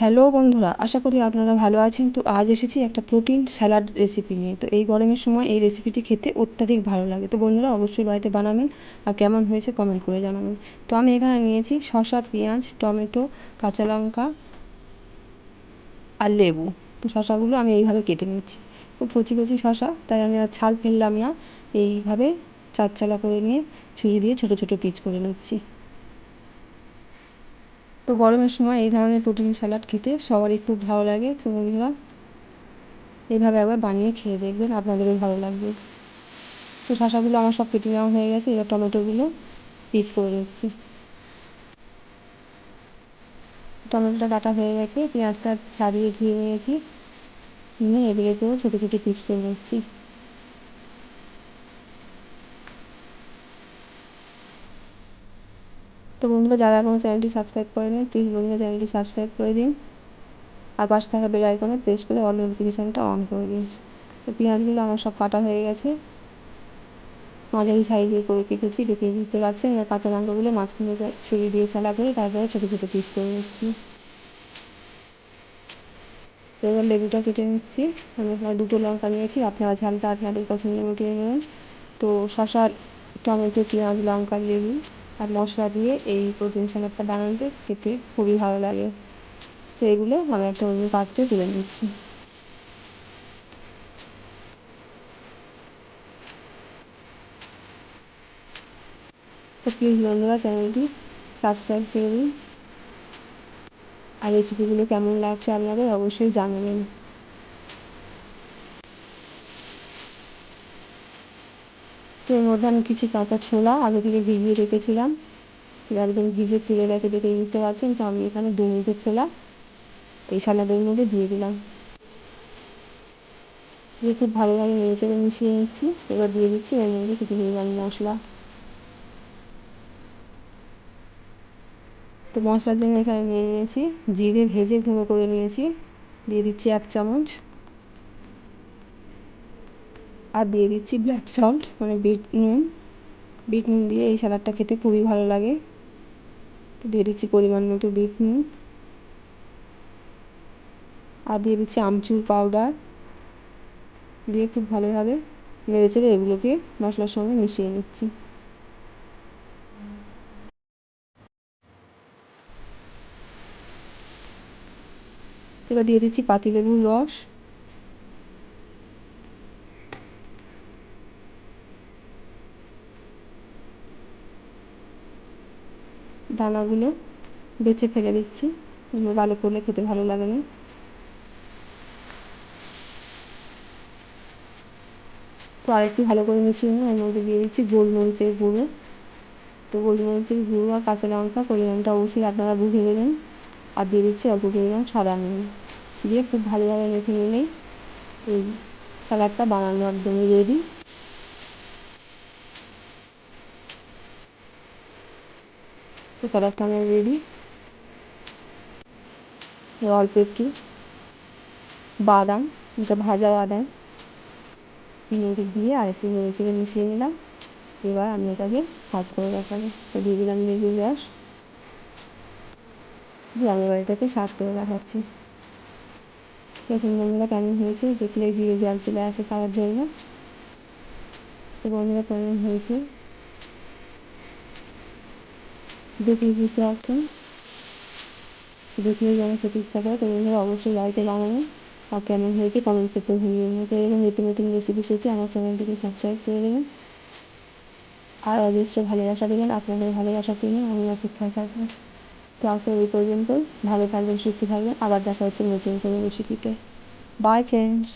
Hello বন্ধুরা, আশা করি আপনারা ভালো আছেন। তো আজ এসেছি একটা প্রোটিন স্যালাড রেসিপি নিয়ে। তো এই গরমের সময় এই রেসিপিটি খেতে অত্যাধিক ভালো লাগে। তো বন্ধুরা, অবশ্যই বাড়িতে বানাবেন আর কেমন হয়েছে কমেন্ট করে জানাবেন। তো আমি এখানে নিয়েছি শসা, পেঁয়াজ, টমেটো, কাঁচা লঙ্কা আর লেবু। তো শসাগুলো আমি এইভাবে কেটে নিচ্ছি। খুব কচি কচি শসা, তাই আমি আর ছাল ফেললাম না। এইভাবে চারচালা করে নিয়ে ছুরি দিয়ে ছোটো ছোটো পিচ করে নিচ্ছি। তো গরমের সময় এই ধরনের প্রোটিন স্যালাড খেতে সবারই খুব ভালো লাগে। তো বন্ধুরা এইভাবে একবার বানিয়ে খেয়ে দেখবেন, আপনাদেরও ভালো লাগবে। তো শশাগুলো আমার সব কেটে নেওয়া হয়ে গেছে, এবার টমেটোগুলো পিস করে নিচ্ছি। টমেটোটা কাটা হয়ে গেছে, পেঁয়াজটা ছাড়িয়ে ধুয়ে নিয়েছি। নিয়ে এদিকে তো ছোটো ছোটো পিস করে নিচ্ছি। তো বন্ধুরা, যারা এখনও চ্যানেলটি সাবস্ক্রাইব করেনি প্লিজ বন্ধুরা চ্যানেলটি সাবস্ক্রাইব করে দিন। আর পাশে থাকা বেল আইকনে প্রেস করে অল নোটিফিকেশানটা অন করে দিন। তো পেঁয়াজগুলো আমার সব কাটা হয়ে গেছে। মাঝারি সাইজে করে কেটেছি, দেখে দিতে পারছেন। এবার কাঁচা লঙ্কাগুলো মাঝখানে ছুরি দিয়ে সালা করে তারপরে ছোটো ছোটো পিস করে নিচ্ছি। এবার লেবুটা কেটে নিচ্ছি। আমি দুটো লঙ্কা নিয়েছি। আপনারা ঝালটা আপনাদের পছন্দ মতো নেবেন। তো শশা, টমেটো, পেঁয়াজ, লঙ্কা, লেবু। আর মশলা দিয়ে এই প্রোটিন স্যালাডটা বানাতে খেতে খুবই ভালো লাগে। তো এগুলো আমি একটা অন্য পাত্রে তুলে নিচ্ছি। তো প্লিজ বন্ধুরা চ্যানেলটি সাবস্ক্রাইব করে দিন। আর রেসিপিগুলো কেমন লাগছে আপনাদের অবশ্যই জানাবেন। তো এর মধ্যে আমি কিছু কাঁচা ছোলা আগে থেকে ভিজিয়ে রেখেছিলাম। একদম ভিজে তুলে গেছে দেখে বুঝতে পারছেন তো আমি এখানে দু মিনিটে ছোলা এই সালাদের মধ্যে দিয়ে দিলাম। দিয়ে খুব ভালোভাবে নেড়ে মিশিয়ে নিচ্ছি। এবার দিয়ে দিচ্ছি এর মধ্যে কিছু পরিমাণ মশলা। তো মশলার জন্য এখানে নিয়ে নিয়েছি। জিরে ভেজে গুঁড়ো করে নিয়েছি। দিয়ে দিচ্ছি এক চামচ। আর দিয়ে দিচ্ছি ব্ল্যাক সল্ট মানে বিট নুন। বিট নুন দিয়ে এই স্যালাডটা খেতে খুবই ভালো লাগে। তো দিয়ে দিচ্ছি পরিমাণ মতো বিট নুন। আর দিয়ে দিচ্ছি আমচুর পাউডার দিয়ে খুব ভালোভাবে নেড়ে চেড়ে এগুলোকে মশলার সঙ্গে মিশিয়ে নিচ্ছি। এবার দিয়ে দিচ্ছি পাতিলেবুর রস। দানাগুলো বেছে ফেলে দিচ্ছি। ভালো করলে খেতে ভালো লাগে না। তো আরেকটু ভালো করে মিশিয়ে নিয়ে এর মধ্যে দিয়ে দিচ্ছি গোলমরিচের গুঁড়ো। তো গোলমরিচের গুঁড়ো আর কাঁচা লঙ্কা, পরিমাণটা অবশ্যই আপনারা বুঝে নেবেন। আর দিয়ে দিচ্ছি অল্প পরিমাণ সাদা নুন। দিয়ে খুব ভালোভাবে মেখে নিলেই এই স্যালাডটা বানানো একদমই রেডি তো স্যালাডটা আমার রেডি অল্প একটু বাদাম এটা ভাজা বাদাম নেড়ে দিয়ে আর একটু নেড়ে মিশিয়ে নিলাম এবার আমি এটাকে ভাজ করে দেখাবো তো দিয়ে দিলাম লেবুর রস দিয়ে আমি এবার এটাকে সাজ করে দেখাচ্ছি দেখুন বন্ধুরা কেমন হয়েছে দেখলে দিয়ে জল চলে আসে খাওয়ার জন্য তো বন্ধুরা কেমন হয়েছে দেখলে বুঝতে পারছেন দেখলে যেন খেতে ইচ্ছা করে তো বন্ধুরা অবশ্যই বাড়িতে বানাবেন আর কেমন হয়েছে কমেন্ট করতে ভুলবেন না। তো এরকম নতুন নতুন রেসিপি শিখে আমার চ্যানেলটিকে সাবস্ক্রাইব করে দেবেন। আর অবশ্যই ভালোবাসা দেবেন আপনাদের ভালোবাসা পেয়ে আমি অপেক্ষায় থাকব। তো আজকে এই পর্যন্ত, ভালো থাকবেন, সুস্থ থাকবেন, আবার দেখা হচ্ছে নতুন কোনো রেসিপিতে বাই ফ্রেন্ডস